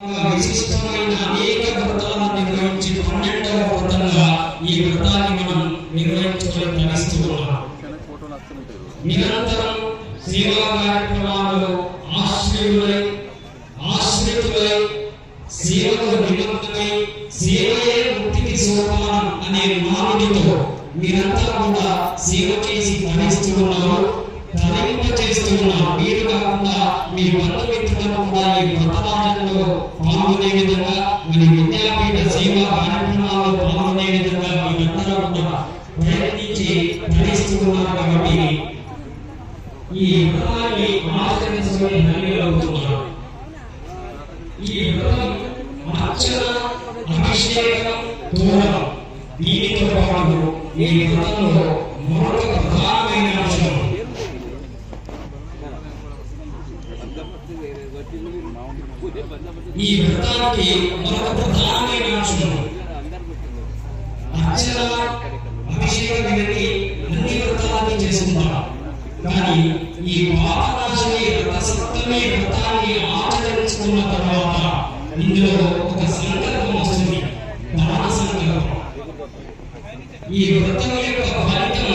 విశిష్టమైన అనేక వ్రతాలను నిర్వహించి పన్నెండవ వ్రతంగా ఈ వ్రతాన్ని మనం నిర్వహించుకొని ధరిస్తున్నాం నిరంతరం సేవా కార్యక్రమాలలో ఆశ్రయులై ఆశ్రితులై సేవకు నిమగ్నమై సేవయే ముక్తికి సోపానం అనే మానవుడితో మీరంతా కూడా సేవ చేసి ధరిస్తూ ఉన్నారు ధరింప మీరు కాకుండా మీ కూడా ఈ వ్రతమానంలో పాల్గొనే విధంగా మరి విద్యాపీఠ సేవా కార్యక్రమాల్లో పాల్గొనే విధంగా మీరందరూ కూడా ప్రయత్నించి కాబట్టి ఈ వ్రతాన్ని ధన్యులవుతున్నారు ఈ వ్రతం అర్చన అభిషేకం దూరం దీనితో పాటు ఈ వ్రతంలో మరొక ప్రధానమైన అంశం ఈ వ్రతానికి మరొక ప్రధానమైన అంశం అర్చన అభిషేకం అనేది అన్ని వ్రతాన్ని చేసుకుంటాం. కానీ ఈ పాపనాశని రథసప్తమి వ్రతాన్ని ఆచరించుకున్న తర్వాత ఇందులో ఒక సంకల్పం వస్తుంది. దాన సంకల్పం ఈ వ్రతం యొక్క ఫలితం